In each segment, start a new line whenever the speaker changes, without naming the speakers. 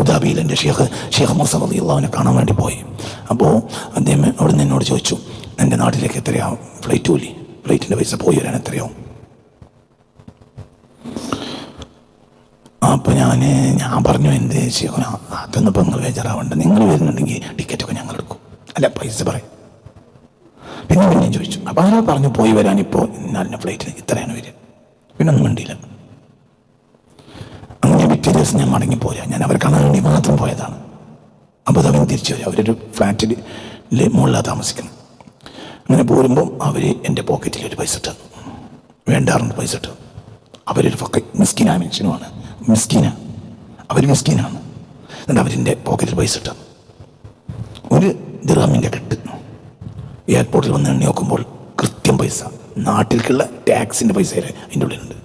അബുദാബിയിൽ എന്റെ ഷേഖ് ഷേഖ് മൂസ അള്ളാഹുവിനെ കാണാൻ വേണ്ടി പോയി. അപ്പോൾ അദ്ദേഹം അവിടെ നിന്ന് എന്നോട് ചോദിച്ചു എന്റെ നാട്ടിലേക്ക് എത്രയാവും? ഫ്ലൈറ്റ് കൂലി? ഫ്ലൈറ്റിന്റെ പൈസ പോയി വരാൻ എത്രയാവും? അപ്പോൾ ഞാൻ ഞാൻ പറഞ്ഞു എന്ത് ഷേഖന അതൊന്നും ഇപ്പം നിങ്ങൾ ബേജാറാവണ്ട. നിങ്ങൾ വരുന്നുണ്ടെങ്കിൽ ടിക്കറ്റൊക്കെ ഞങ്ങൾ എടുക്കും. അല്ല പൈസ പറയും. പിന്നെ ഞാൻ ചോദിച്ചു അപ്പോൾ അയാൾ പറഞ്ഞു പോയി വരാൻ ഇപ്പോൾ ഇന്നാലിന്റെ ഫ്ലൈറ്റിന് ഇത്രയാണ് വരിക? പിന്നെ ഒന്നും വേണ്ടിയില്ല പിറ്റേ ദിവസം ഞാൻ മടങ്ങി പോരാ. ഞാൻ അവരെ കാണാൻ വേണ്ടി മാത്രം പോയതാണ്. അപ്പോൾ തിരിച്ചു വരും. അവരൊരു ഫ്ലാറ്റിൽ മുകളിലാണ് താമസിക്കുന്നത്. അങ്ങനെ പോരുമ്പം അവർ എന്റെ പോക്കറ്റിൽ ഒരു പൈസ ഇട്ടു. വേണ്ടാറുണ്ട് പൈസ ഇട്ടു. അവരൊരു ഫക്ക മിസ്കിന മനുഷ്യനുമാണ്. മിസ്കിന. അവർ മിസ്കിനാണ്. എന്നിട്ട് അവരെന്റെ പോക്കറ്റിൽ പൈസ ഇട്ടു. ഒരു ദിറാമിന്റെ കെട്ട്. എയർപോർട്ടിൽ വന്ന് എണ്ണി നോക്കുമ്പോൾ കൃത്യം പൈസ. നാട്ടിലേക്കുള്ള ടാക്സിന്റെ പൈസ അതിന്റെ ഉള്ളിലുണ്ട്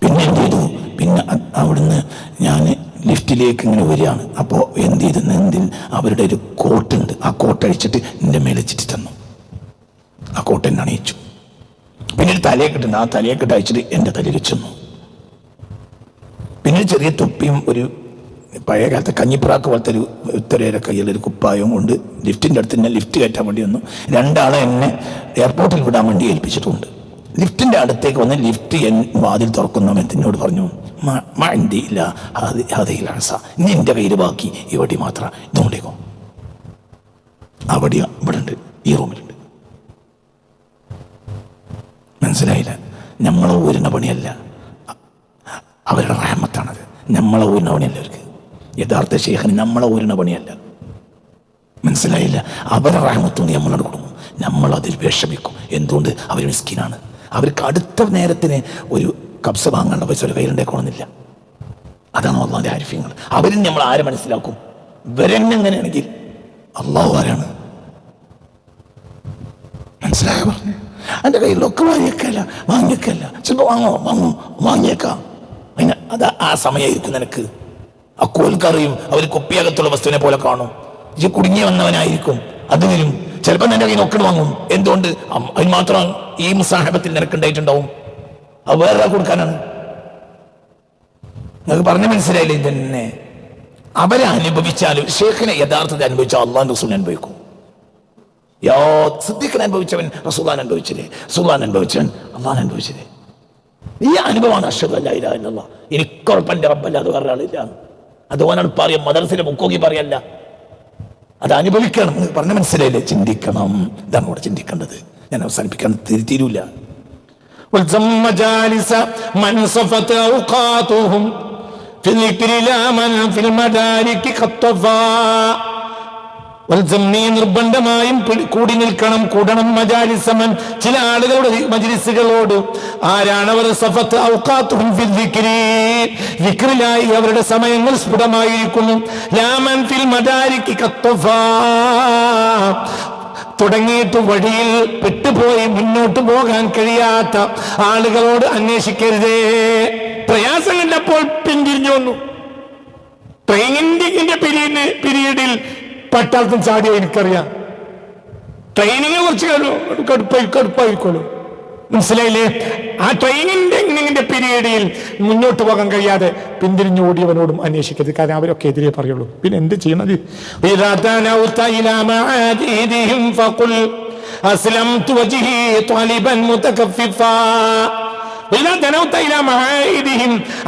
പിന്നെ എന്ത് ചെയ്തു പിന്നെ അ- അവിടുന്ന് ഞാൻ ലിഫ്റ്റിലേക്ക് ഇങ്ങനെ വരികയാണ്. അപ്പോൾ എന്ത് ചെയ്തു എന്തിൽ അവരുടെ ഒരു കോട്ടുണ്ട്. ആ കോട്ട് അഴിച്ചിട്ട് എന്റെ മേലെ ചിറ്റി തന്നു. ആ കോട്ട് എന്നെ അണിയിച്ചു. പിന്നെ ഒരു തലയെ കിട്ടുന്നു ആ തലയെ അഴിച്ചിട്ട് എന്റെ തലയിൽ വെച്ചു തന്നു പിന്നെ ചെറിയ തൊപ്പിയും ഒരു പഴയ കാലത്തെ കഞ്ഞിപ്രാക്ക് പോലത്തെ ഒരു ഉത്തരയുടെ കയ്യിൽ ഒരു കുപ്പായവും കൊണ്ട് ലിഫ്റ്റിന്റെ അടുത്ത് തന്നെ ലിഫ്റ്റ് കയറ്റാൻ വേണ്ടി വന്നു. രണ്ടാളെ എന്നെ എയർപോർട്ടിൽ വിടാൻ വേണ്ടി ഏൽപ്പിച്ചിട്ടുണ്ട്. ലിഫ്റ്റിന്റെ അടുത്തേക്ക് വന്ന് ലിഫ്റ്റ് എൻ വാതിൽ തുറക്കുന്ന എന്നോട് പറഞ്ഞു മണ്ടിയില്ല അതിലാസ ഇനി എന്റെ കയ്യിൽ ബാക്കി ഇവിടെ മാത്രം. ഇതുകൊണ്ടേക്കോ അവിടെ ഇവിടെ ഉണ്ട് ഈ റൂമിലുണ്ട് മനസ്സിലായില്ല. നമ്മളെ ഊരിന പണിയല്ല. അവരുടെ റാമത്താണത് നമ്മളെ ഊരിന പണിയല്ല അവർക്ക്. യഥാർത്ഥ ശേഖരൻ നമ്മളെ ഊരിന പണിയല്ല. മനസ്സിലായില്ല. അവരുടെ റഹമത്തൊന്ന് നമ്മളോട് കൊടുക്കും നമ്മൾ അതിൽ വിഷമിക്കും. എന്തുകൊണ്ട്? അവർ മിസ്കിനാണ്. അവർക്ക് അടുത്ത നേരത്തിന് ഒരു കബ്സ വാങ്ങേണ്ട പൈസ ഒരു കയ്യിലുണ്ടേക്കണമെന്നില്ല അതാണ് അള്ളാന്റെ ആരിഫ്യങ്ങൾ. അവരും നമ്മൾ ആരെ മനസ്സിലാക്കും? വരങ്ങനെയാണെങ്കിൽ അള്ളാഹു ആരാണ്? മനസ്സിലായോ പറഞ്ഞു? എന്റെ കയ്യിലൊക്കെ വാങ്ങിയേക്കല്ല വാങ്ങിയേക്കല്ല. ചിലപ്പോൾ വാങ്ങോ? വാങ്ങോ. വാങ്ങിയേക്കാം. അതിന് അത് ആ സമയമായിരിക്കും നിനക്ക്. അക്കോൽക്കറിയും അവർ കുപ്പിയകത്തുള്ള വസ്തുവിനെ പോലെ കാണും. ഇത് കുടുങ്ങി വന്നവനായിരിക്കും. അത് വരും ചിലപ്പോൾ നിന്റെ കയ്യിൽ നോക്കിട്ട് വാങ്ങും. എന്തുകൊണ്ട്? അതിന് മാത്രം ഈ മുസാഹബത്തിൽ നിനക്കുണ്ടായിട്ടുണ്ടാവും അത് വേറെ കൊടുക്കാനാണ്. നിങ്ങൾക്ക് പറഞ്ഞ മനസ്സിലായില്ലേ തന്നെ അവരെ അനുഭവിച്ചാലും ഷേഖിനെ യഥാർത്ഥത്തിൽ അനുഭവിച്ചാൽ അള്ളാൻ റസൂൽ അനുഭവിക്കും. യോ സിദ്ദീഖിനെ അനുഭവിച്ചവൻ റസൂലാൻ അനുഭവിച്ചില്ലേ സുഖാൻ അനുഭവിച്ചവൻ അള്ളാൻ അനുഭവിച്ചില്ലേ ഈ അനുഭവമാണ് അഷദ് അല്ല എനിക്കുറപ്പന്റെ റബ്ബല്ല അത് വേറെ ആളില്ല അതുപോലെ പറയാം മദർസിലെ മുക്കോക്കി പറയല്ല അത് അനുഭവിക്കണം നിങ്ങൾക്ക് പറഞ്ഞ മനസ്സിലായില്ലേ ചിന്തിക്കണം ഇതാണ് ഇവിടെ ചിന്തിക്കേണ്ടത് ഞാൻ അവസാനിപ്പിക്കാൻ തിരിത്തീരൂല
والزم مجالس من صفت أوقاتهم في الذكر لا من في المدارك خطفا വൽസം നീ നിർബന്ധമായും കൂടി നിൽക്കണം കൂടണം മജാലിസമൻ. ചില ആളുകളുടെ മജിലിസുകളോട് അവർ സഫത്ത് വിക്രിലായി അവരുടെ സമയങ്ങൾ സ്ഫുടമായിരിക്കുന്നു. തുടങ്ങിയിട്ട് വഴിയിൽ പെട്ടുപോയി മുന്നോട്ട് പോകാൻ കഴിയാത്ത ആളുകളോട് അന്വേഷിക്കരുതേ. പ്രയാസം കണ്ടപ്പോൾ പിന്തിരിഞ്ഞു വന്നു. ട്രെയിനിന്റെ പീരീഡിൽ പട്ടാളത്തും ചാടിയ എനിക്കറിയാം. ട്രെയിനിനെ കുറച്ച് കടുപ്പായി കടുപ്പായിക്കോളൂ മനസ്സിലായില്ലേ? ആ ട്രെയിനിന്റെ പിരീഡിൽ മുന്നോട്ട് പോകാൻ കഴിയാതെ പിന്തിരിഞ്ഞു ഓടിയവനോടും അന്വേഷിക്കരുത്. കാരണം അവരൊക്കെ എതിരെ പറയുള്ളൂ. പിന്നെ എന്ത് ചെയ്യണത് അസ്ലം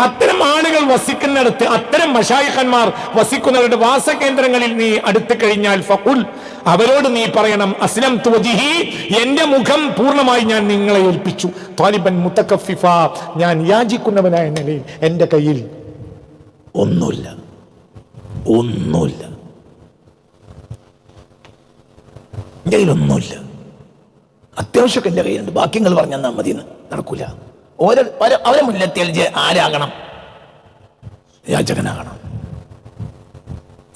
അത്തരം ആളുകൾ വസിക്കുന്നിടത്ത് അത്തരം മഷായിഖന്മാർ വസിക്കുന്നവരുടെ വാസകേന്ദ്രങ്ങളിൽ നീ അടുത്തു കഴിഞ്ഞാൽ ഫഖുൽ. അവരോട് നീ പറയണം അസ്ലം തുവജിഹി എന്റെ മുഖം പൂർണമായി ഞാൻ നിങ്ങളെ ഏൽപ്പിച്ചു. താലിബൻ മുത്തക്കഫിഫ ഞാൻ യാചിക്കുന്നവനായ നിലയിൽ എന്റെ കയ്യിൽ
ഒന്നുമില്ല. ഒന്നുമില്ല. എന്റെ കയ്യിലൊന്നുമില്ല അത്യാവശ്യമൊക്കെ എന്റെ കയ്യിലുണ്ട്. ബാക്കി നിങ്ങൾ പറഞ്ഞാൽ മതി നടക്കൂല. ഓരോ അവരെ മുല്ലത്തിൽ ആരാകണം? യാചകനാകണം.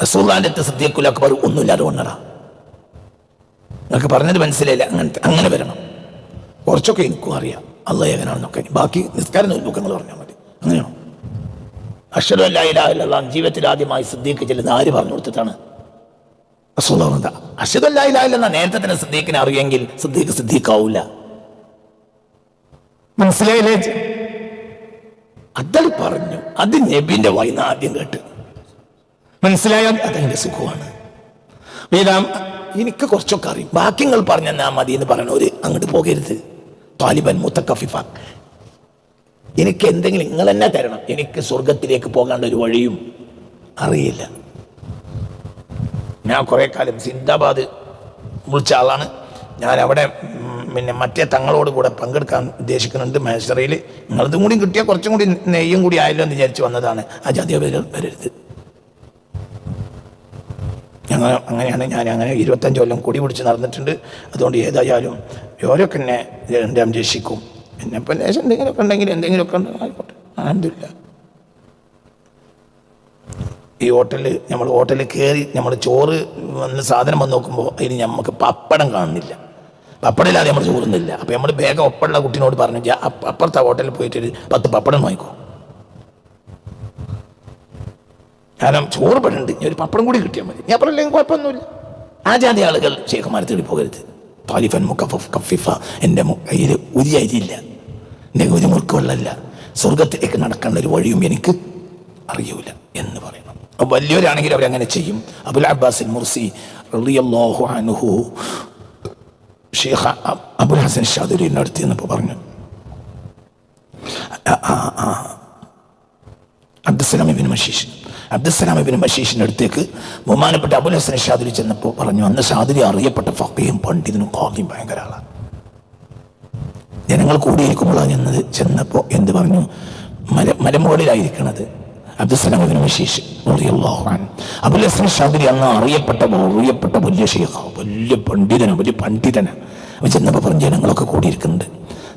റസൂള്ളാന്റെ സദ്യക്കുൽ അക്ബർ ഒന്നുമില്ലാതെ കൊണ്ടടാ. നിങ്ങൾക്ക് പറഞ്ഞത് മനസ്സിലായില്ല അങ്ങനത്തെ അങ്ങനെ വരണം. കുറച്ചൊക്കെ എനിക്കും അറിയാം. അല്ല ഏകനാണെന്നൊക്കെ ബാക്കി നിസ്കാര നോൽബുക്കങ്ങൾ പറഞ്ഞാൽ മതി. അങ്ങനെയാണോ? അഷറു അല്ലാ ജീവിതത്തിൽ ആദ്യമായി സിദ്ദീഖ് ചെല്ലുന്ന ആര് പറഞ്ഞു കൊടുത്തിട്ടാണ്? അഷദ് അല്ലായില്ല നേരത്തെ തന്നെ സിദ്ദീഖിനെ അറിയെങ്കിൽ സിദ്ദീഖ് സിദ്ദീഖാവൂല.
മനസ്സിലായില്ലേ?
അതൽ പറഞ്ഞു അത് നബിന്റെ വായിന്ന് ആദ്യം കേട്ട്.
മനസ്സിലായാൽ
അതെന്റെ സുഖമാണ്. വേദാം എനിക്ക് കുറച്ചൊക്കെ അറിയും. ബാക്കി നിങ്ങൾ ഞാൻ മതി എന്ന് പറയണവര് അങ്ങോട്ട് പോകരുത്. താലിബൻ മുത്തക്കഫിഫ. എനിക്ക് എന്തെങ്കിലും നിങ്ങൾ തന്നെ തരണം. എനിക്ക് സ്വർഗത്തിലേക്ക് പോകാണ്ട ഒരു വഴിയും അറിയില്ല. ഞാൻ കുറെ കാലം സിന്ദാബാദ് വിളിച്ച ആളാണ്. ഞാൻ അവിടെ പിന്നെ മറ്റേ തങ്ങളോട് കൂടെ പങ്കെടുക്കാൻ ഉദ്ദേശിക്കുന്നുണ്ട്. മഹേശ്വറയിൽ നിങ്ങളതും കൂടി കിട്ടിയാൽ കുറച്ചും കൂടി നെയ്യും കൂടി ആയല്ലോ എന്ന് വിചാരിച്ച് വന്നതാണ്. ആ ജാതി വരരുത്. ഞങ്ങൾ അങ്ങനെയാണ് ഞാൻ അങ്ങനെ ഇരുപത്തഞ്ച് കൊല്ലം കൊടി പിടിച്ച് നടന്നിട്ടുണ്ട്. അതുകൊണ്ട് ഏതായാലും ഓരോക്കെ എന്നെ എന്റെ രക്ഷിക്കും എന്നെ ഇപ്പം ലേശം എന്തെങ്കിലുമൊക്കെ ഉണ്ടെങ്കിൽ എന്തെങ്കിലുമൊക്കെ ഉണ്ടെങ്കിൽ ആയിക്കോട്ടെ. ആനന്ദില്ല ഈ ഹോട്ടലിൽ നമ്മൾ ഹോട്ടലിൽ കയറി നമ്മൾ ചോറ് വന്ന് സാധനം വന്ന് നോക്കുമ്പോൾ അതിന് നമുക്ക് പപ്പടം കാണുന്നില്ല. പപ്പടമില്ലാതെ നമ്മൾ ചോറുന്നില്ല അപ്പം നമ്മൾ വേഗം ഒപ്പമുള്ള കുട്ടീനോട് പറഞ്ഞു "ജാ, അപ്പുറത്തെ ഹോട്ടലിൽ പോയിട്ട് ഒരു പത്ത് പപ്പടം വാങ്ങിക്കോ. കാരണം ചോറ് പെടുന്നുണ്ട് ഞാൻ ഒരു പപ്പടം കൂടി കിട്ടിയാൽ മതി. ഞാൻ പറഞ്ഞില്ലെങ്കിൽ കുഴപ്പമൊന്നുമില്ല. ആ ജാതി ആളുകൾ ഷേഖുമാരെ തേടി പോകരുത്. താലിഫൻ മുക്കഫ് കഫിഫ എന്റെ കയ്യിൽ ഒരു അരിയില്ല. എന്റെ ഒരു മുറുക്ക് വെള്ളമില്ല സ്വർഗത്തിലേക്ക് നടക്കേണ്ട ഒരു വഴിയും എനിക്ക് അറിയൂല എന്ന് പറയണം. വലിയവരാണെങ്കിൽ അവരങ്ങനെ ചെയ്യും. അബുൽ അബ്ബാസിൻ മുർസി റളിയല്ലാഹു അൻഹു അ- അബുൽ ഹസൻ ഷാദുലിന്റെ അടുത്ത് നിന്നപ്പോൾ പറഞ്ഞു. അബ്ദുസലാം ഇബിൻ മഷീഷ്. അബ്ദുസലാം ഇബിൻ മഷീഷിന്റെ അടുത്തേക്ക് ബഹുമാനപ്പെട്ട അബുൽ ഹസൻ ഷാദുരി ചെന്നപ്പോൾ പറഞ്ഞു അന്ന് ഷാദുരി അറിയപ്പെട്ട ഫക്കയും പണ്ഡിതനും കാതിയും ഭയങ്കര ആളാണ് ജനങ്ങൾ കൂടിയിരിക്കുമ്പോഴാണ് ചെന്നത്. ചെന്നപ്പോൾ എന്ത് പറഞ്ഞു? മല മലമുകളിലായിരിക്കണത്. അബ്ദുസലാം വിശേഷം. അബുൽ ഹസൻ ഷാദുരി അന്ന് അറിയപ്പെട്ട അറിയപ്പെട്ട വലിയ ഷെയ്ഖ വലിയ പണ്ഡിതന വലിയ പണ്ഡിതന. അവൻ ചെന്നപ്പോൾ പറഞ്ഞ ജനങ്ങളൊക്കെ കൂടിയിരിക്കുന്നുണ്ട്.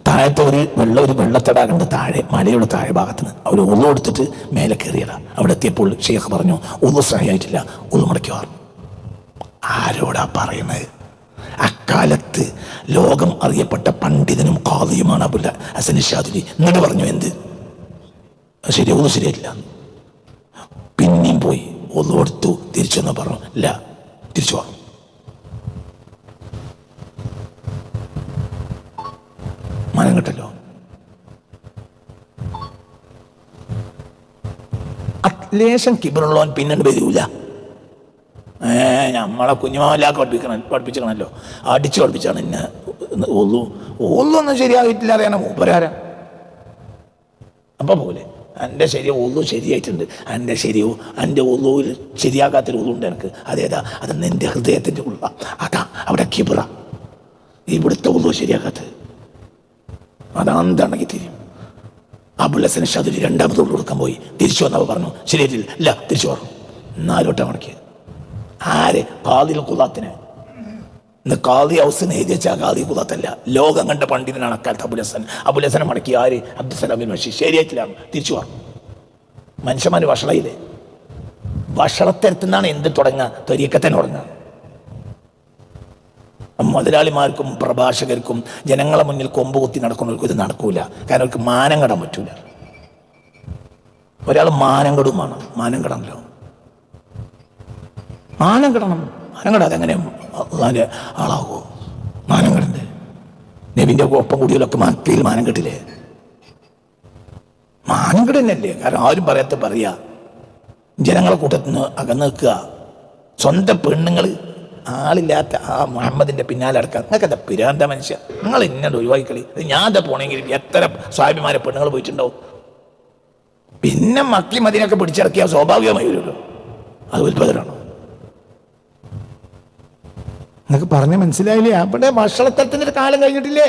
താഴത്തെ ഒരു വെള്ളം ഒരു വെള്ളത്തടാകണ്ട് താഴെ മലയുടെ താഴെ ഭാഗത്ത് നിന്ന് അവർ ഉള്ളു എടുത്തിട്ട് മേലെ കയറിയതാ. അവിടെ എത്തിയപ്പോൾ ഷെയ്ഖ് പറഞ്ഞു ഉള്ളു സഹായിട്ടില്ല ഉള്ളു മുടക്കുവാർ ആരോടാ പറയുന്നത് അക്കാലത്ത് ലോകം അറിയപ്പെട്ട പണ്ഡിതനും കാതിയുമാണ് അബുല്ല ഹസൻ ഷാദുലി എന്നിട്ട് പറഞ്ഞു എന്ത്? "അത് ശരി ഒന്നും ശരിയായിട്ടില്ല. പിന്നെയും പോയി. ഒന്ന് കൊടുത്തു തിരിച്ചു വന്ന് പറഞ്ഞു. ഇല്ല. തിരിച്ചു പറഞ്ഞു മനം കിട്ടല്ലോ. ലേശം കിബറുള്ളവൻ പിന്നീട് വരൂല. ഏ നമ്മളെ കുഞ്ഞുമാവലാക്ക് പഠിപ്പിക്കണം പഠിപ്പിച്ചണല്ലോ അടിച്ചു പഠിപ്പിച്ചാണ് എന്നെ ഒന്നും ഒന്നും ശരിയായിട്ടില്ല അറിയണം മൂപ്പരാരാ അപ്പൊ പോലെ. എന്റെ ശരി ഒന്നു ശരിയായിട്ടുണ്ട്. എന്റെ ശരിയോ എന്റെ ഒന്നുവിൽ ശരിയാകാത്തൊരു ഒന്നുണ്ട് എനിക്ക്. അതേതാ? അത് നിന്റെ ഹൃദയത്തിന്റെ ഉള്ള അതാ അവിടെ കിബറ. ഇവിടുത്തെ ഒന്നു ശരിയാകാത്തത്. അതാന്താണെങ്കിൽ തിരിയും അബുലസിന് ഷാദുലി രണ്ടാമത് ഉള്ളു കൊടുക്കാൻ പോയി. തിരിച്ചു വന്നവ പറഞ്ഞു ശരിയായിട്ടില്ല ഇല്ല തിരിച്ചു പറഞ്ഞു നാലോട്ടം മണിക്ക് ആര്? കാതിൽ കുലാത്തിന് ഇന്ന് കാതി ഹൗസിന് എഴുതി വെച്ചാൽ കാതി കുലാത്തല്ല ലോകം കണ്ട പണ്ഡിതനാണ് അക്കാലത്ത് അബുലസൻ അബുലസനെ മടക്കി ആര്? അബ്ദുസലാമിൻ മഷി ശരിയായിട്ടില്ല തിരിച്ചു പറഞ്ഞു മനുഷ്യന്മാർ വഷളയില്ലേ? വഷളത്തരത്തുനിന്നാണ് എന്ത് തുടങ്ങുക? തൊരിയക്കത്തെ തുടങ്ങുക. മുതലാളിമാർക്കും പ്രഭാഷകർക്കും ജനങ്ങളെ മുന്നിൽ കൊമ്പ് കുത്തി നടക്കുന്നവർക്കും ഇത് നടക്കൂല. കാരണം അവർക്ക് മാനം കടാൻ പറ്റൂല. ഒരാൾ മാനം കെടുമാണ് മാനം കടണല്ലോ. മാനം കടണം. മാനം കടാതെ എങ്ങനെ അള്ളാന്റെ ആളാകുമോ മാനം കെട്ടണ്ടേ നബിന്റെ ഒപ്പം കൂടിയതൊക്കെ മക്കയിൽ മാനം കെട്ടില്ലേ മാനം കിടന്നല്ലേ കാരണം ആരും പറയാത്ത പറയാ. ജനങ്ങളെ കൂട്ടത്തിൽ നിന്ന് അകന്ന് നിൽക്കുക. സ്വന്തം പെണ്ണുങ്ങൾ ആളില്ലാത്ത ആ മുഹമ്മദിന്റെ പിന്നാലെ അടക്കാം നിങ്ങൾക്ക് എന്താ പിരാന്ത മനുഷ്യ? നിങ്ങൾ എന്നോട് ഒഴിവാക്കിക്കളി. ഞാൻ എന്താ പോണെങ്കിൽ എത്ര സ്വാഭിമാരെ പെണ്ണുങ്ങൾ പോയിട്ടുണ്ടാവും? പിന്നെ മക്കി മതിനൊക്കെ പിടിച്ചിറക്കിയാൽ സ്വാഭാവികമായി വരുമല്ലോ. അത് ഉത്ഭവരാണോ നിങ്ങൾക്ക് പറഞ്ഞ് മനസ്സിലായില്ലേ? അവിടെ ഭക്ഷണത്തരത്തിന്റെ ഒരു കാലം കഴിഞ്ഞിട്ടില്ലേ?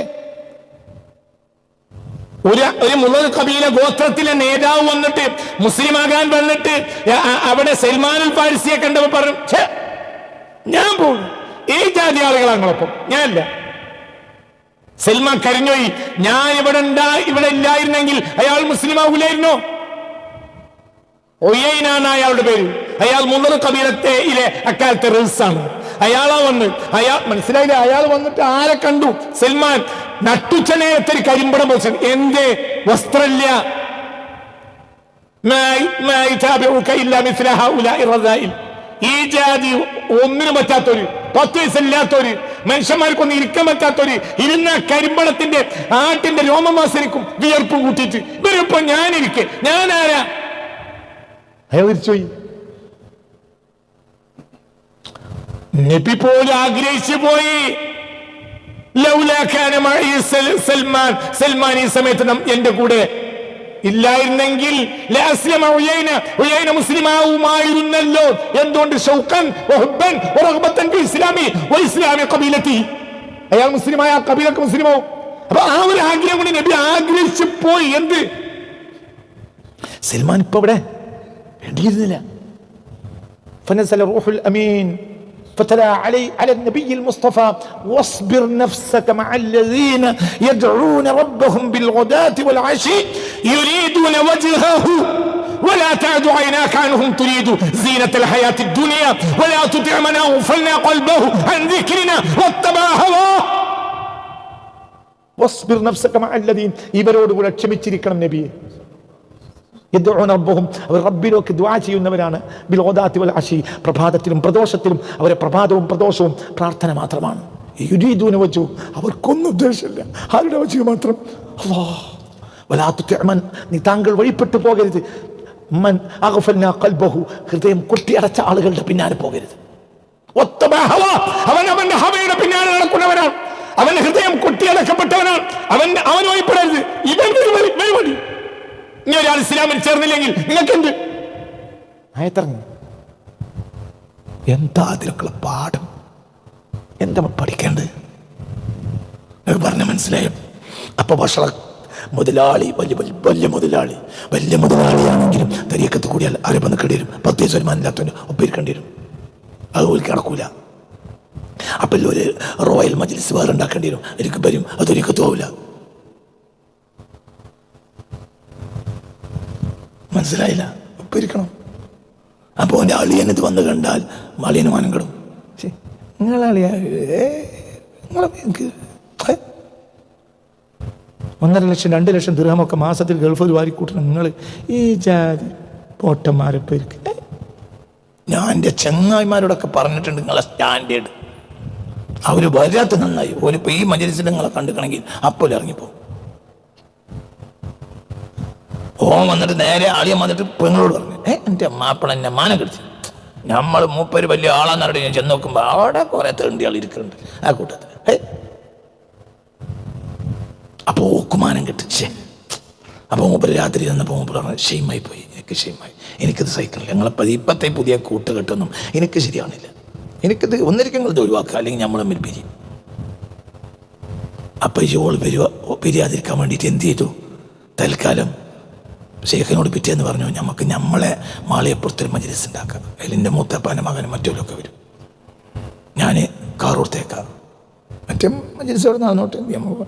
ഒരു ഒരു മുതൽ കബീല ഗോത്രത്തിലെ നേതാവ് വന്നിട്ട് മുസ്ലിം മുസ്ലിമാകാൻ വന്നിട്ട് അവിടെ സൽമാനുൽ പാരിസിയെ കണ്ടപ്പോ പറഞ്ഞു ഞാൻ പോകും ഈ ജാതി ആളുകളാങ്ങളൊപ്പം ഞാനില്ല. സൽമാൻ കരിഞ്ഞോയി ഞാൻ ഇവിടെ ഉണ്ടാ ഇവിടെ ഇല്ലായിരുന്നെങ്കിൽ അയാൾ മുസ്ലിം ആവൂലായിരുന്നോ? ഒയ്യനാണ് അയാളുടെ പേര്. അയാൾ മുന്നൂറ് കബീലത്തെയിലെ അക്കാലത്തെ റിൽസാണ് അയാളാ വന്ന്. അയാൾ മനസ്സിലായില്ല? അയാൾ വന്നിട്ട് ആരെ കണ്ടു? സൽമാൻ. നട്ടുച്ചനേരത്തിൽ കരിമ്പടം വെച്ചു എന്തേ? വസ്ത്രമില്ല. ഈ ജാതി ഒന്നിനും പറ്റാത്തൊരു പത്ത് വയസ്സില്ലാത്തൊരു മനുഷ്യന്മാർക്കൊന്നും ഇരിക്കാൻ പറ്റാത്തൊരു ഇരുന്ന കരിമ്പളത്തിന്റെ ആട്ടിന്റെ രോമമാസനിക്കും വിയർപ്പ് കൂട്ടിയിട്ട് ഇവരിപ്പോ ഞാനിരിക്കെ. ഞാനാരാ? അയാൾ തിരിച്ചുപോയി നബി പോലും ആഗ്രഹിച്ചു പോയി. സൽമാൻ സൽമാൻ ഈ സമയത്ത് എന്റെ കൂടെ ഇല്ലായിരുന്നെങ്കിൽ മുസ്ലിമാവുമായിരുന്നല്ലോ. എന്തുകൊണ്ട്? ഷൗക്കൻ ഇസ്ലാമി ഇസ്ലാമി കബീലത്തി അയാൾ മുസ്ലിമായ ആ കബീലക്ക് മുസ്ലിമാവും. അപ്പൊ ആ ഒരു ആഗ്രഹം കൊണ്ട് നബി ആഗ്രഹിച്ചു പോയി. എന്ത്?
സൽമാൻ ഇപ്പൊ ഇവിടെ വേണ്ടിയിരുന്നില്ല
ഫനസല റൂഹുൽ അമീൻ. فتلا علي على النبي المصطفى واصبر نفسك مع الذين يدعون ربهم بالغداة والعشي
يريدون وجهه ولا تعد عيناك عنهم تريد زينة الحياة الدنيا ولا تطع من أغفلنا قلبه عن ذكرنا واتبع هواه
واصبر نفسك مع الذين ഇവരോട് കൂടെ ക്ഷമിച്ചിരിക്കണം നബിയെ യദ്ഉന റബ്ബഹും. അവർ റബ്ബിലേക്ക് ദ്വാ ചെയ്യുന്നവരാണ്. ബിലോദാത്തി വൽ പ്രഭാതത്തിലും പ്രദോഷത്തിലും അവരെ പ്രഭാതവും പ്രദോഷവും പ്രാർത്ഥന മാത്രമാണ്. യുരീദൂന വജു. അവർക്കൊന്നും ഉദ്ദേശമില്ല. ആരുടെ വച്ചു മാത്രം? അല്ലാഹ് വലാ തുതിഅമൻ നീ താങ്കൾ വഴിപ്പെട്ടു പോകരുത്. മൻ അഗഫന കൽബഹു ഹൃദയം കൊട്ടിയടച്ച ആളുകളുടെ പിന്നാലെ പോകരുത്.
അവൻ അവന്റെ ഹവയുടെ പിന്നാലെ നടക്കുന്നവനാണ്. അവൻ ഹൃദയം കൊട്ടിയടക്കപ്പെട്ടവനാണ്. അവൻ വഴിപ്പെടരുത്. ഇവൻ വഴി ഇനി ഒരാൾ ഇസ്ലാമിൽ ചേർന്നില്ലെങ്കിൽ നിങ്ങൾക്ക് എന്ത്
ആയത്തിറങ്ങി.
എന്താ അതിലൊക്കെയുള്ള പാഠം? എന്താ പഠിക്കേണ്ടത്? നിങ്ങൾ പറഞ്ഞ മനസ്സിലായോ? അപ്പൊ ഭക്ഷണ മുതലാളി വലിയ വലിയ വലിയ മുതലാളി വലിയ മുതലാളിയാണെങ്കിലും തരിയക്കത്ത് കൂടിയാൽ ആരെ വന്നിക്കേണ്ടി വരും. പത്തേ സ്വരുമാനില്ലാത്തവന് ഒപ്പിരിക്കേണ്ടി വരും. അത് കിടക്കൂല അപ്പം ഒരു റോയൽ മജ്ലിസ് വേറെ ഉണ്ടാക്കേണ്ടി വരും. എനിക്ക് വരും. അതൊരിക്കത്തും പോവില്ല. മനസ്സിലായില്ല. ഒപ്പിരിക്കണം അപ്പോൾ എന്റെ അളിയനത് വന്ന് കണ്ടാൽ അളിയന് മാനം കിടും. നിങ്ങളെ
ഒന്നര ലക്ഷം രണ്ട് ലക്ഷം ദൃഹമൊക്കെ മാസത്തിൽ ഗൾഫിൽ വാരിക്കൂട്ടണം നിങ്ങൾ ഈ ജാതി പോട്ടന്മാരെ പേർക്ക്
ഞാൻ എന്റെ ചെങ്ങായിമാരോടൊക്കെ പറഞ്ഞിട്ടുണ്ട് നിങ്ങളെ സ്റ്റാൻഡേർഡ്. അവർ വരാത്ത നന്നായി. ഓരിപ്പോൾ ഈ മജലിസിൽ നിങ്ങളെ കണ്ടുക്കണമെങ്കിൽ അപ്പോൾ ഇറങ്ങിപ്പോ ഓൻ വന്നിട്ട് നേരെ ആളിയം വന്നിട്ട് പെങ്ങളോട് പറഞ്ഞു ഏ എന്റെ മാപ്പിള എന്നെ മാനം കിടിച്ചു നമ്മൾ മൂപ്പര് വലിയ ആളാന്ന് പറഞ്ഞിട്ട് ഞാൻ ചെന്ന് നോക്കുമ്പോൾ അവിടെ കുറെ തേണ്ടി ആൾ ഇരിക്കുന്നുണ്ട് ആ കൂട്ടത്തിൽ ഏ അപ്പോൾ ഓക്കുമാനം കിട്ടിച്ചേ. അപ്പോൾ മൂപ്പര് രാത്രി തന്നപ്പോൾ മൂപ്പര് പറഞ്ഞു ഷെയിമായി പോയി എനിക്ക് ഷെയിമായി എനിക്കിത് സൈക്കിളില്ല ഞങ്ങളെ ഇപ്പത്തെ പുതിയ കൂട്ടുകെട്ടൊന്നും എനിക്ക് ശരിയാണില്ല എനിക്കിത് ഒന്നിരിക്കും ഇത് ഒഴിവാക്കുക. അല്ലെങ്കിൽ നമ്മൾ തമ്മിൽ പിരിയും. അപ്പം ഓൾ വരുക പിരിയാതിരിക്കാൻ വേണ്ടിയിട്ട് എന്ത് ചെയ്തു? തൽക്കാലം ഷെയ്ഖിനോട് പിറ്റേന്ന് പറഞ്ഞു നമുക്ക് നമ്മളെ മാളിയപ്പുറത്തൊരു മജിലിസ് ഉണ്ടാക്കാം അതിൽ എന്റെ മൂത്തപ്പാന്റെ മകനും മറ്റുള്ളവരൊക്കെ വരും. ഞാൻ കാറൂർത്തേക്കാം മറ്റേ മജ്ലിസ് അവിടെ നടന്നോട്ടെ പോവാ.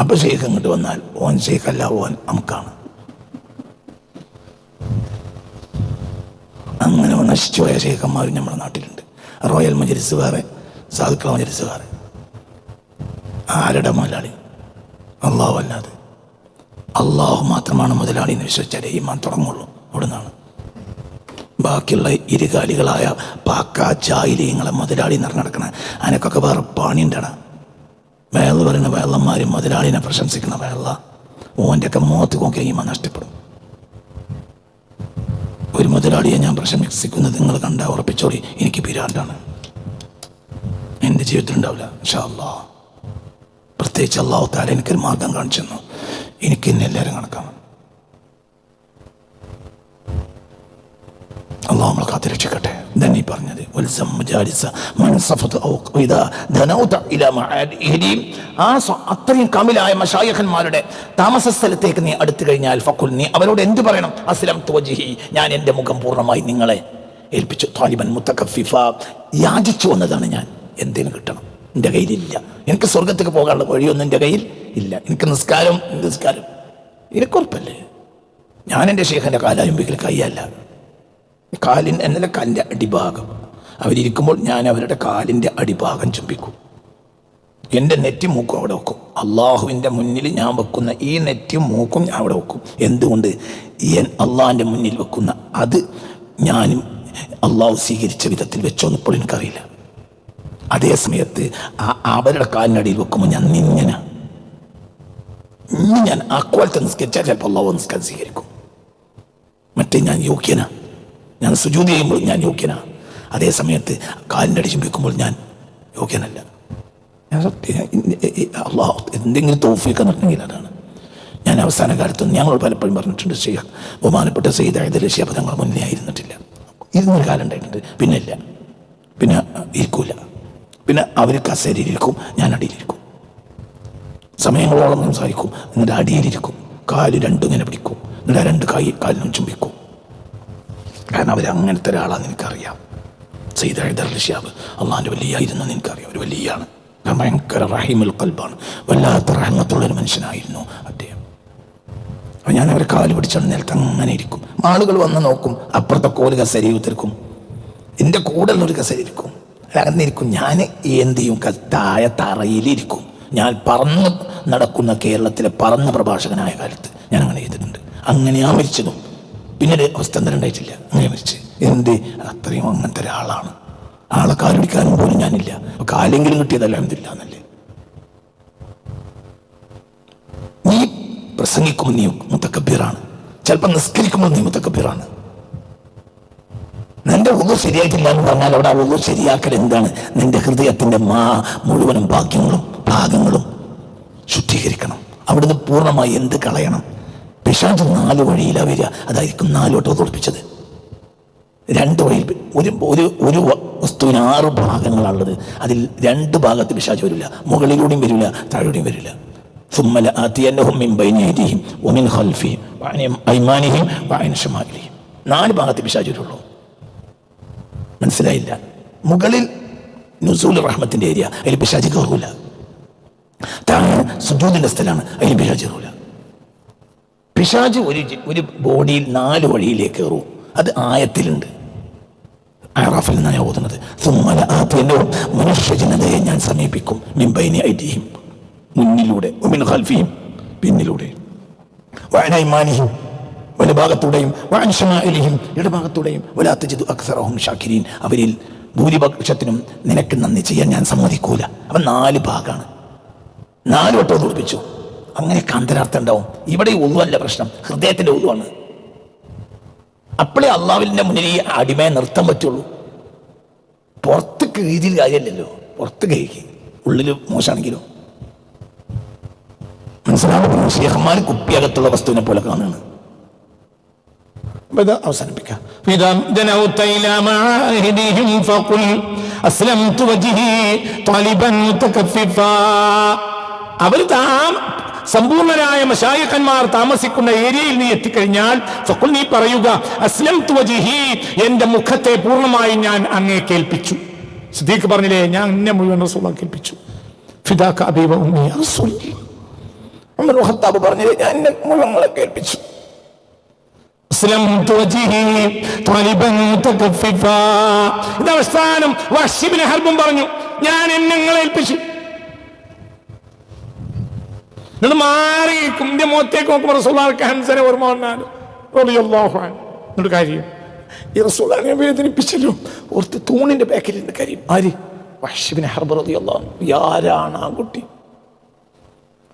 അപ്പൊ ഷെയ്ഖ് ഇങ്ങോട്ട് വന്നാൽ ഓൻ ഷെയ്ഖ് അല്ല ഓൻ നമുക്കാണ് അങ്ങനെ നശിച്ചു പോയ ഷെയ്ഖന്മാരും നമ്മുടെ നാട്ടിലുണ്ട്. റോയൽ മജലിസ് വേറെ സാധുക്കള മജലിസ് വേറെ. ആരുടെ മലയാളി അള്ളാഹു അല്ലാതെ. അള്ളാഹു മാത്രമാണ് മുതലാളി എന്ന് വിശ്വസിച്ചാലേ ഈമാൻ തുടങ്ങുള്ളൂ. അവിടെ നിന്നാണ് ബാക്കിയുള്ള ഇരുകാലികളായ പാക്ക ചായിലിയങ്ങളെ മുതലാളി എന്ന് നടക്കണേ അതിനൊക്കെ വേറെ പണിയുണ്ടാണ് വേള പറയുന്ന വേള്ളന്മാരും മുതലാളിനെ പ്രശംസിക്കുന്ന വേള ഓന്റെ ഒക്കെ മുഖത്ത് നോക്കിയാൽ ഈമാൻ നഷ്ടപ്പെടും. ഒരു മുതലാളിയെ ഞാൻ പ്രശംസിക്കുന്നത് നിങ്ങൾ കണ്ട ഉറപ്പിച്ചോളി. എനിക്ക് പിരാണ്ടാണ് എന്റെ ജീവിതത്തിൽ ഉണ്ടാവില്ല അള്ളാഹ് പ്രത്യേകിച്ച് അള്ളാഹു താല എനിക്കൊരു മാർഗം കാണിച്ചു തന്നു. എനിക്ക് ഇന്ന് എല്ലാവരും കണക്കാണ് അള്ളാഹ് നമ്മൾ കാത്തിരക്ഷിക്കട്ടെ ഈ പറഞ്ഞത്. അത്രയും കമിലായ മഷായഖന്മാരുടെ താമസ സ്ഥലത്തേക്ക് നീ അടുത്തു കഴിഞ്ഞാൽ ഫക്കുൽ നീ അവരോട് എന്ത് പറയണം? അസ്ലം തോജിഹി ഞാൻ എന്റെ മുഖം പൂർണമായി നിങ്ങളെ ഏൽപ്പിച്ചു. താലിബൻ മുത്തക്കഫിഫ യാചിച്ചു വന്നതാണ് ഞാൻ. എന്തേലും കിട്ടണം? എന്റെ കയ്യിലില്ല. എനിക്ക് സ്വർഗത്തേക്ക് പോകാനുള്ള വഴിയൊന്നും എന്റെ കയ്യിൽ ഇല്ല. എനിക്ക് നിസ്കാരം നിസ്കാരം. എനിക്കുറപ്പല്ലേ ഞാൻ എന്റെ ശേഖന്റെ കാലായുമ്പിക്കൽ കൈയല്ല. കാലിൻ എന്നല്ല കാലിന്റെ അടിഭാഗം. അവരിയ്ക്കുമ്പോൾ ഞാൻ അവരുടെ കാലിന്റെ അടിഭാഗം ചുംബിക്കും. എന്റെ നെറ്റി മൂക്കും അവിടെ വെക്കും. അള്ളാഹുവിന്റെ മുന്നിൽ ഞാൻ വെക്കുന്ന ഈ നെറ്റും മൂക്കും ഞാൻ അവിടെ വെക്കും. എന്തുകൊണ്ട്? അള്ളാഹിന്റെ മുന്നിൽ വെക്കുന്ന അത് ഞാനും അള്ളാഹു സ്വീകരിച്ച വിധത്തിൽ വെച്ചോന്ന് ഇപ്പോൾ എനിക്കറിയില്ല. അതേ സമയത്ത് ആ- അവരുടെ കാലിനടിയിൽ വെക്കുമ്പോൾ ഞാൻ നിങ്ങനെ ഇന്ന് ഞാൻ അക്കോലത്തെ നിസ്കരിച്ചാൽ ചിലപ്പോൾ അള്ളാഹു നിസ്കാരം സ്വീകരിക്കും മറ്റേ ഞാൻ യോഗ്യന. ഞാൻ സുജൂതി ചെയ്യുമ്പോൾ ഞാൻ യോഗ്യന. അതേ സമയത്ത് കാലിന്റെ അടി ചുംബിക്കുമ്പോൾ ഞാൻ യോഗ്യനല്ല. ഞാൻ സത്യം എന്തെങ്കിലും തോഫിക്കുന്നുണ്ടെങ്കിൽ അതാണ്. ഞാൻ അവസാന കാലത്ത് ഞങ്ങൾ പലപ്പോഴും പറഞ്ഞിട്ടുണ്ട് ശ്രീ ബഹുമാനപ്പെട്ട സെയ്ദ് അഴുതൽ ഷേപ്പ് ഞങ്ങൾ മുന്നേ ആയിരുന്നിട്ടില്ല ഇരുന്നൊരു കാലം ഉണ്ടായിട്ടുണ്ട്. പിന്നെ ഇല്ല പിന്നെ ഇരിക്കൂല. പിന്നെ അവർ കസേരയിലിരിക്കും ഞാൻ അടിയിലിരിക്കും. സമയങ്ങളോളം സംസാരിക്കും എന്നിട്ട് അടിയിലിരിക്കും. കാൽ രണ്ടും ഇങ്ങനെ പിടിക്കും എന്നിട്ട് രണ്ട് കൈ കാലിനും ചുംബിക്കും. കാരണം അവർ അങ്ങനത്തെ ഒരാളാണെന്ന് എനിക്കറിയാം. സെയ്ദ് ഹൈദർ ഷിയാബ് അള്ളാഹിന്റെ വലിയ എന്ന് എനിക്കറിയാം. ഒരു വലിയ ആണ് ഭയങ്കര റഹീമുൽ കൽബാണ് വല്ലാത്ത റഹ്മത്തുള്ളൊരു മനുഷ്യനായിരുന്നു അദ്ദേഹം. അപ്പം ഞാൻ അവരെ കാൽ പിടിച്ചാണ് നേരത്തെ അങ്ങനെ ഇരിക്കും. ആളുകൾ വന്ന് നോക്കും അപ്പുറത്തെ കോൽ കസേരി ഉത്തർക്കും എന്റെ കൂടെ ഉള്ളൊരു കസേരി ഇരിക്കും. അകന്നിരിക്കും ഞാൻ എന്തിയും ചെയ്യും? ക- താഴെ തറയിലിരിക്കും. ഞാൻ പറന്ന് നടക്കുന്ന കേരളത്തിലെ പറന്ന പ്രഭാഷകനായ കാലത്ത് ഞാൻ അങ്ങനെ ചെയ്തിട്ടുണ്ട്. അങ്ങനെയാ മരിച്ചതും. പിന്നീട് അവസ്ഥ ഉണ്ടായിട്ടില്ല. അങ്ങനെ മരിച്ച്. എന്ത്? അത്രയും അങ്ങനത്തെ ഒരാളാണ്. ആളെ കാലുപിടിക്കാനും പോലും ഞാനില്ല. കാലെങ്കിലും കിട്ടിയതല്ല എന്തില്ല എന്നല്ലേ നീ പ്രസംഗിക്കുമ്പോൾ നീ മുത്തക്കബീറാണ്. ചിലപ്പോൾ നിസ്കരിക്കുമ്പോൾ നീ മുത്തക്കബീറാണ്. നിന്റെ ഉള്ളു ശരിയാക്കില്ല എന്ന് പറഞ്ഞാൽ അവിടെ ആ ഉള്ളു ശരിയാക്കൽ എന്താണ്? നിന്റെ ഹൃദയത്തിന്റെ മാ മുഴുവനും ഭാഗ്യങ്ങളും ഭാഗങ്ങളും ശുദ്ധീകരിക്കണം. അവിടുന്ന് പൂർണമായി എന്ത് കളയണം? പിശാജ് നാല് വഴിയിലാണ് വരിക. അതായിരിക്കും നാലോട്ട് തോൽപ്പിച്ചത്. രണ്ട് വഴിയിൽ ഒരു ഒരു ഒരു വസ്തുവിന് ആറ് ഭാഗങ്ങളാണുള്ളത്. അതിൽ രണ്ട് ഭാഗത്ത് പിശാജ് വരില്ല. മുകളിലൂടെയും വരില്ല താഴെയും വരില്ല. സുമ്മല ആത്തിയന്നഹും മിൻ ഹൽഫിയും നാല് ഭാഗത്ത് പിശാച് വരുള്ളൂ. മനസ്സിലായില്ല. മുകളിൽ നുസൂൽ റഹ്മത്തിന്റെ ഏരിയ അതിൽ പിശാചി കയറൂല താഴെ സുജൂദിന്റെ സ്ഥലമാണ് അതിൽ പിശാചി കയറൂല പിശാജ് ഒരു ഒരു ബോഡിയിൽ നാല് വഴിയിലേക്ക് കയറും. അത് ആയത്തിലുണ്ട്. ആറാഫിൽ നിന്നാണ് ഓതുന്നത്. സുമല ആത്യന്റെ മനുഷ്യ ജനതയെ ഞാൻ സമീപിക്കും മിമ്പൈനെ ഐതിഹ്യം. മുന്നിലൂടെ പിന്നിലൂടെ. ഖൽഫിയും പിന്നിലൂടെ വലഭാഗത്തൂടെയും വഅൻഷമാഇലിഹിം ഇടഭാഗത്തൂടെയും വലാത്തജിദു അക്സറഹും ഷാക്കിരീൻ. അവരിൽ ഭൂരിപക്ഷത്തിനും നിനക്ക് നന്ദി ചെയ്യാൻ ഞാൻ സമ്മതിക്കൂല. അവൻ നാല് ഭാഗമാണ് നാല് വട്ടം തോൽപ്പിച്ചു അങ്ങനെ കാന്തരാർത്ഥം ഉണ്ടാവും. ഇവിടെ ഉള്ളുവല്ല പ്രശ്നം. ഹൃദയത്തിന്റെ ഉള്ളുവാണ്. അപ്പോഴേ അള്ളാവിന്റെ മുന്നിൽ ഈ അടിമയെ നിർത്താൻ പറ്റുള്ളൂ. പുറത്ത് കീഴിൽ കാര്യമല്ലല്ലോ. പുറത്ത് കഴുകി ഉള്ളിൽ മോശമാണെങ്കിലോ? മനസ്സിലാവും ഷേഖന്മാർ കുപ്പിയകത്തുള്ള വസ്തുവിനെ പോലെ കാണുകയാണ്. അപ്പോൾ ഇത് അവസാനിപ്പിക്കാം
അവർ താം സമ്പൂർണരായ മശായക്കന്മാർ താമസിക്കുന്ന ഏരിയയിൽ നീ എത്തിക്കഴിഞ്ഞാൽ ഫക്കുൽ നീ പറയുക അസ്ലം തുവജിഹി എന്റെ മുഖത്തെ പൂർണമായി ഞാൻ അങ്ങേ കേൾപ്പിച്ചു. സിദ്ദീഖ് പറഞ്ഞില്ലേ ഞാൻ എന്നെ മുഴുവൻ റസൂള കേൾപ്പിച്ചു. ഫിദാഖ് അബീബ ഉമ്മി
ഉമ്മർ ഖത്താബ് പറഞ്ഞില്ലേ ഞാൻ എന്നെ മുഴുവൻ കേൾപ്പിച്ചു.
അവസാനം ഹർബും പറഞ്ഞു ഞാൻ എന്നെ ഏൽപ്പിച്ചു. നിങ്ങൾ മാറി കുമ്പിന്റെ മുഖത്തേക്ക് നോക്കുമ്പോൾ ഓർമ്മ വന്നാലും കാര്യം
ഓർത്ത് തൂണിന്റെ ബാക്കിൽ കാര്യം. ആര്? വഷിബിന് ഹർബർ ആരാണ് ആ കുട്ടി?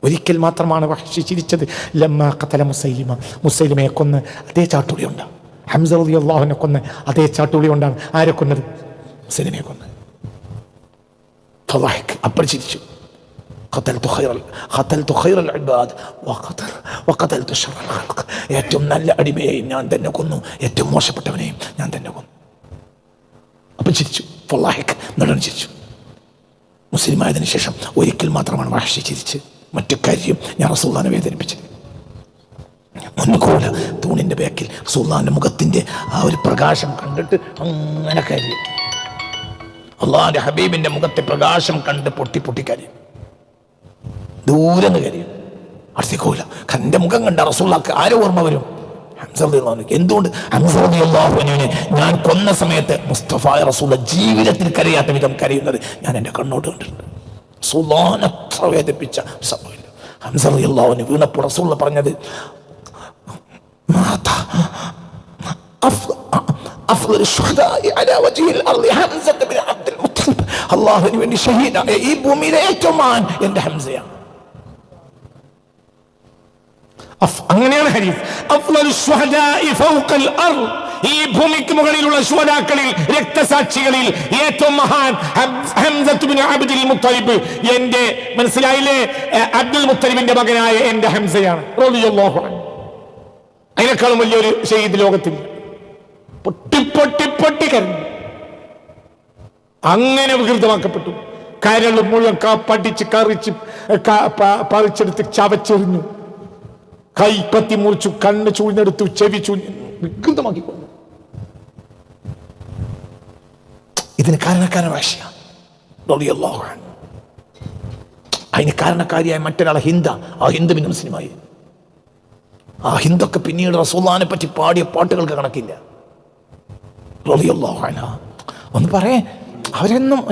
ഒരിക്കൽ മാത്രമാണ് വഹഷി ചിരിച്ചത്. ലമ്മ കത്തല മുസൈലിമ. മുസൈലിമയെ കൊന്ന് അതേ ചാട്ടുളിയുണ്ട് ഹംസ റലി അള്ളാഹുവിനെ കൊന്ന് അതേ ചാട്ടുളി ഉണ്ടാണ് ആരെ കൊന്നത്?
മുസൈലിമയെ കൊന്ന്. അപ്പോൾ ചിരിച്ചു. ഖൈറൽ ഏറ്റവും നല്ല അടിമയെയും ഞാൻ തന്നെ കൊന്നു. ഏറ്റവും മോശപ്പെട്ടവനെയും ഞാൻ തന്നെ കൊന്നു. അപ്പൊ ചിരിച്ചു. ഫുള്ളാഹിക് നടൻ ചിരിച്ചു. മുസ്ലിമായതിനു ശേഷം ഒരിക്കൽ മാത്രമാണ് വാഷി ചിരിച്ചത് മറ്റു കാര്യം ഞാൻ റസൂല്ലാനെ വേദനിപ്പിച്ചു. മുൻകൂല തൂണിന്റെ ബാക്കിൽ റസൂല്ലാന്റെ മുഖത്തിന്റെ ആ ഒരു പ്രകാശം കണ്ടിട്ട് അങ്ങനെ കാര്യം അള്ളാന്റെ ഹബീബിന്റെ മുഖത്തെ പ്രകാശം കണ്ട് പൊട്ടി പൊട്ടി കാര്യം ദൂരെ നിന്ന് കാര്യം അടുത്തേക്കൂല മുഖം കണ്ട റസൂള്ളാക്ക് ആരോ ഓർമ്മ വരും? എന്തുകൊണ്ട്? ഞാൻ കൊന്ന സമയത്ത് മുസ്തഫ റസൂല ജീവിതത്തിൽ കരയാത്ത വിധം കരയുന്നത് ഞാൻ എന്റെ കണ്ണോട്ട് കണ്ടിട്ടുണ്ട്. വേദനിപ്പിച്ച സംഭവമില്ല ഹംസറിയല്ലാവിന് വീണപ്പോൾ റസൂള്ള പറഞ്ഞത് അള്ളാഹുവിന് വേണ്ടി ഷഹീദായ ഈ ഭൂമിയിലെ ഏറ്റവും മാൻ എന്റെ ഹംസയാണ്
അങ്ങനെയാണ് ഹരീഫ് ഈ
ഭൂമിക്ക് മുകളിലുള്ള ശുവതാക്കളിൽ രക്തസാക്ഷികളിൽ ഏറ്റവും മഹാൻ അബ്ദുൽ മുത്തലിബ്. എന്റെ മനസ്സിലായില്ലേ? അബ്ദുൽ മുത്തലിബിന്റെ മകനായ എന്റെ ഹംസയാണ്. അതിനേക്കാളും വലിയൊരു ഷെയ്ദ് ലോകത്തിൽ. പൊട്ടി പൊട്ടി പൊട്ടി കരഞ്ഞു. അങ്ങനെ വികൃതമാക്കപ്പെട്ടു. കരൾ മുഴുവൻ പഠിച്ച് കറിച്ച് പറിച്ചെടുത്ത് ചവച്ചെറിഞ്ഞു. കൈ പത്തി മുറിച്ചു കണ്ണ് ചൂഴ്ന്നെടുത്തു ചെവി ചൂഴ്ന്നു വികൃതമാക്കി കൊന്നു ഇതിന് കാരണക്കാരൻ വാശിയാണ്. അതിന് കാരണക്കാരിയായ മറ്റൊരാളെ ഹിന്ദ. ആ ഹിന്ദു പിന്നെ മുസ്ലിമായി. ആ ഹിന്ദൊക്കെ പിന്നീട് റസൂല്ലാനെ പറ്റി പാടിയ പാട്ടുകൾക്ക് കണക്കില്ല. ഒന്ന് പറയേ അവരെന്നും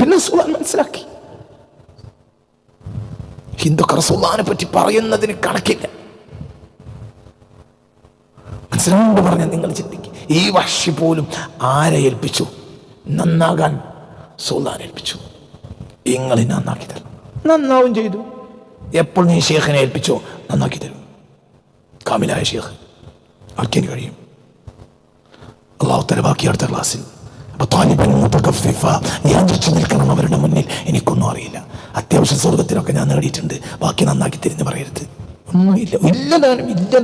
പിന്നെ മനസ്സിലാക്കി. ഹിന്ദുക്ക റസൂല്ലാനെ പറ്റി പറയുന്നതിന് കണക്കില്ല. മനസ്സിലാവുകൊണ്ട് പറഞ്ഞ നിങ്ങൾ ചിന്തിക്കും. ഈ വഷി പോലും ആരെ ഏൽപ്പിച്ചു? നന്നാകാൻ സുൽത്താൻ ഏൽപ്പിച്ചു. നിങ്ങളെ നന്നാക്കി തരും. നന്നാവും ചെയ്തു. എപ്പോൾ നീ ഷേഖിനെ ഏൽപ്പിച്ചോ നന്നാക്കി തരും. കാമിലായ ഷേഖ് ആക്കിയതിന് കഴിയും. അള്ളാഹു തല ബാക്കി അടുത്ത ക്ലാസ്സിൽ. ഞാൻ ചുറ്റി നിൽക്കണം അവരുടെ മുന്നിൽ എനിക്കൊന്നും അറിയില്ല. അത്യാവശ്യം സ്വർഗത്തിലൊക്കെ ഞാൻ നേടിയിട്ടുണ്ട്. ബാക്കി നന്നാക്കി തിരിഞ്ഞ് പറയരുത്. ഒന്നുമില്ല. ഇല്ല താനും ഇല്ല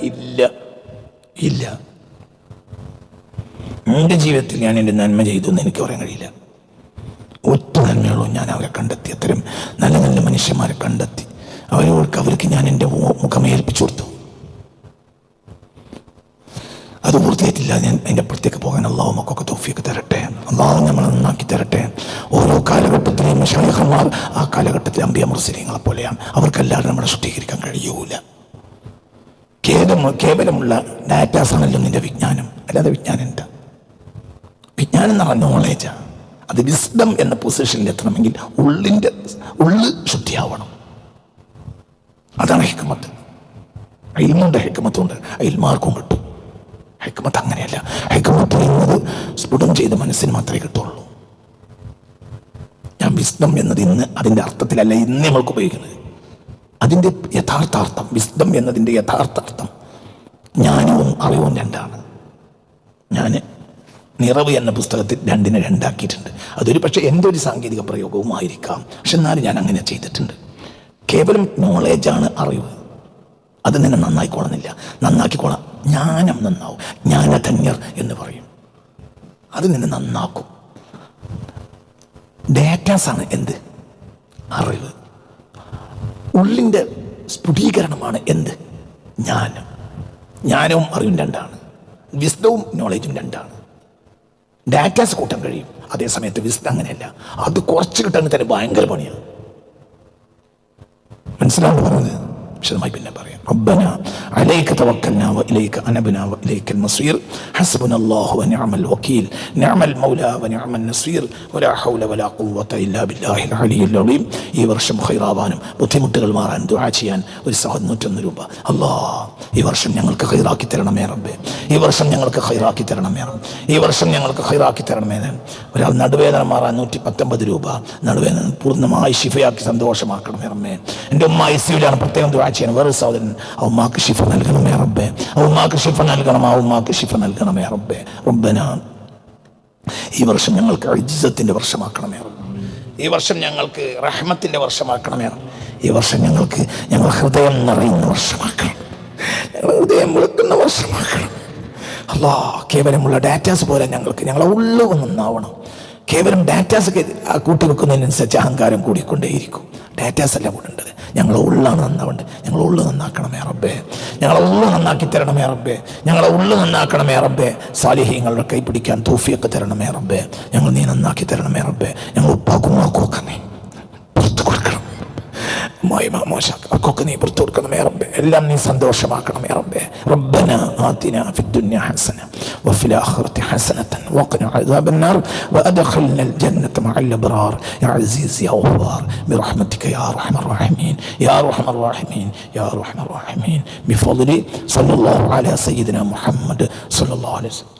ഇല്ല. എന്റെ ജീവിതത്തിൽ ഞാൻ എന്റെ നന്മ ചെയ്തു എന്ന് എനിക്ക് പറയാൻ കഴിയില്ല. ഒറ്റ നന്മയുള്ളൂ ഞാൻ അവരെ കണ്ടെത്തി. അത്തരം നല്ല നല്ല മനുഷ്യന്മാരെ കണ്ടെത്തി. അവരോർക്ക് അവർക്ക് ഞാൻ എന്റെ മുഖമേൽപ്പിച്ചു കൊടുത്തു. അത് പൂർത്തിയായിട്ടില്ല. ഞാൻ അതിന്റെ അപ്പുറത്തേക്ക് പോകാൻ അള്ളാഹു മക്കൊക്കെ തോഫിയൊക്കെ തരട്ടെ. അള്ളാഹു നമ്മൾ നന്നാക്കി തരട്ടെ. ഓരോ കാലഘട്ടത്തിലെയും ആ കാലഘട്ടത്തിലെ അമ്പിയ മുർസലിങ്ങളെ പോലെയാണ്. അവർക്കെല്ലാവരും നമ്മളെ ശുദ്ധീകരിക്കാൻ കഴിയൂല. കേവലം കേവലമുള്ള ഡാറ്റാസ് ആണല്ലോ നിന്റെ വിജ്ഞാനം. അല്ലാതെ വിജ്ഞാനം എന്താ? വിജ്ഞാനം എന്ന് പറഞ്ഞ നോളേജാണ് അത് വിസ്ഡം എന്ന പൊസിഷനിൽ എത്തണമെങ്കിൽ ഉള്ളിന്റെ ഉള്ള് ശുദ്ധിയാവണം. അതാണ് ഹിക്മത്ത്. അയിൽമുണ്ട് ഹെക്മത്തുണ്ട്. അയിൽമാർക്കും കിട്ടും. ഹിക്മത്ത് അങ്ങനെയല്ല. ഹിക്മത്ത് എന്നത് സ്ഫുടം ചെയ്ത മനസ്സിന് മാത്രമേ കിട്ടുള്ളൂ. ഞാൻ വിസ്ഡം എന്നത് ഇന്ന് അതിന്റെ അർത്ഥത്തിലല്ല ഇന്ന് നമ്മൾക്ക് ഉപയോഗിക്കുന്നത്. അതിന്റെ യഥാർത്ഥാർത്ഥം വിസ്ഡം എന്നതിന്റെ യഥാർത്ഥാർത്ഥം ജ്ഞാനവും അറിവും രണ്ടാണ്. ഞാൻ നിറവ് എന്ന പുസ്തകത്തിൽ രണ്ടിനെ രണ്ടാക്കിയിട്ടുണ്ട്. അതൊരു പക്ഷേ ഒരു സാങ്കേതിക പ്രയോഗവുമായിരിക്കാം പക്ഷെ എന്നാലും ഞാൻ അങ്ങനെ ചെയ്തിട്ടുണ്ട്. കേവലം നോളേജാണ് അറിവ്. അത് നിന്നെ നന്നായിക്കോളുന്നില്ല നന്നാക്കിക്കോളാം. ജ്ഞാനം നന്നാവും. ജ്ഞാനധന്യർ എന്ന് പറയും. അത് നിന്നെ നന്നാക്കും. ഡേറ്റാസാണ് എന്ത്? അറിവ്. ഉള്ളിന്റെ സ്ഫുടീകരണമാണ് എന്ത്? ജ്ഞാനം. ജ്ഞാനവും അറിവും രണ്ടാണ്. വിസ്തവും നോളേജും രണ്ടാണ്. ഡാറ്റാസ് കൂട്ടാൻ കഴിയും. അതേസമയത്ത് വിസ്ത അങ്ങനെയല്ല. അത് കുറച്ച് കിട്ടാൻ തന്നെ ഭയങ്കര പണിയാണ് മനസ്സിലാണ് പറഞ്ഞത്? വിശദമായി പിന്നെ പറയാം. റബ്ബന അലൈക തവക്കൽന വ ഇലൈക അനബ്ന വ ഇലൈക മസീർ. ഹസ്ബുന വ നിഅമൽ വകീൽ നിഅമൽ മൗല വ നിഅമൽ നസീർ. വലാ ഹൗല വലാ ഖുവത ഇല്ലാ ബില്ലാഹിൽ അലിയിൽ അലീം. ഈ വർഷം ഖൈറാവാനും ബുദ്ധിമുട്ടുകൾ മാറാൻ ദുആ ചെയ്യാൻ ഒരു സഹനൂറ്റൊന്ന് രൂപ. അല്ലാ ഈ വർഷം ഞങ്ങൾക്ക് ഖൈറാക്കി തരണമേ റബ്ബേ. ഈ വർഷം ഞങ്ങൾക്ക് ഖൈറാക്കി തരണമേ ഈ വർഷം ഞങ്ങൾക്ക് ഖൈറാക്കി തരണമേ ഒരാൾ നടുവേദന മാറാൻ നൂറ്റി പത്തൊമ്പത് രൂപ. നടുവേദന പൂർണമായി ശിഫയാക്കി സന്തോഷമാക്കണമേ റമ്മേ എന്റെ ഉമ്മ ഐ സിയിലാണ് പ്രത്യേകം ദുആ ചെയ്യണം. വേറെ സഹോദരൻ ആ ഉമ്മാക്ക് ശിഫ നൽകണമേ റബ്ബേ. ആ ഉമ്മാക്ക് ശിഫ നൽകണം. ഷിഫ ശിഫ നൽകണമേ റബ്ബേ. റബ്ബന. ഈ വർഷം ഞങ്ങൾക്ക് അജിസത്തിന്റെ വർഷമാക്കണമേ. ഈ വർഷം ഞങ്ങൾക്ക് റഹ്മത്തിന്റെ വർഷമാക്കണമേ. ഈ വർഷം ഞങ്ങൾക്ക് ഞങ്ങൾ ഹൃദയം നിറയുന്ന വർഷമാക്കണം. ഞങ്ങൾ ഹൃദയം വെളുക്കുന്ന വർഷമാക്കണം. അല്ലാ കേവലമുള്ള ഡാറ്റാസ് പോലെ ഞങ്ങൾക്ക് ഞങ്ങളെ ഉള്ളു നന്നാവണം. കേവലം ഡാറ്റാസ് കൂട്ടി വെക്കുന്നതിനനുസരിച്ച് അഹങ്കാരം കൂടിക്കൊണ്ടേയിരിക്കും. ഡാറ്റാസ് അല്ല കൂടേണ്ടത് ഞങ്ങളെ ഉള്ളാണ് നന്നാവേണ്ടത് ഞങ്ങളെ ഉള്ളു നന്നാക്കണമേ റബ്ബേ. ഞങ്ങളെ ഉള്ളു നന്നാക്കി തരണമേ റബ്ബേ. ഞങ്ങളെ ഉള്ളു നന്നാക്കണമേ റബ്ബേ. സാലിഹ്യങ്ങളുടെ കൈ പിടിക്കാൻ തൂഫിയൊക്കെ തരണമേ റബ്ബേ. ഞങ്ങൾ നീ നന്നാക്കി തരണമേ റബ്ബേ. ഞങ്ങൾ ഉപ്പാക്കും ഉമ്മാക്കും അക്കൊക്കെ നീ പുറത്തു കൊടുക്കണമേ റബ്ബേ എല്ലാം നീ സന്തോഷമാക്കണമേ റബ്ബേ ربنا آتنا في الدنيا حسنة وفي الآخرة حسنة وقنا عذاب النار وأدخلنا الجنة مع الأبرار يا عزيز يا غفار برحمتك يا أرحم الراحمين يا أرحم الراحمين يا أرحم الراحمين بفضل صلى الله على سيدنا محمد صلى الله عليه وسلم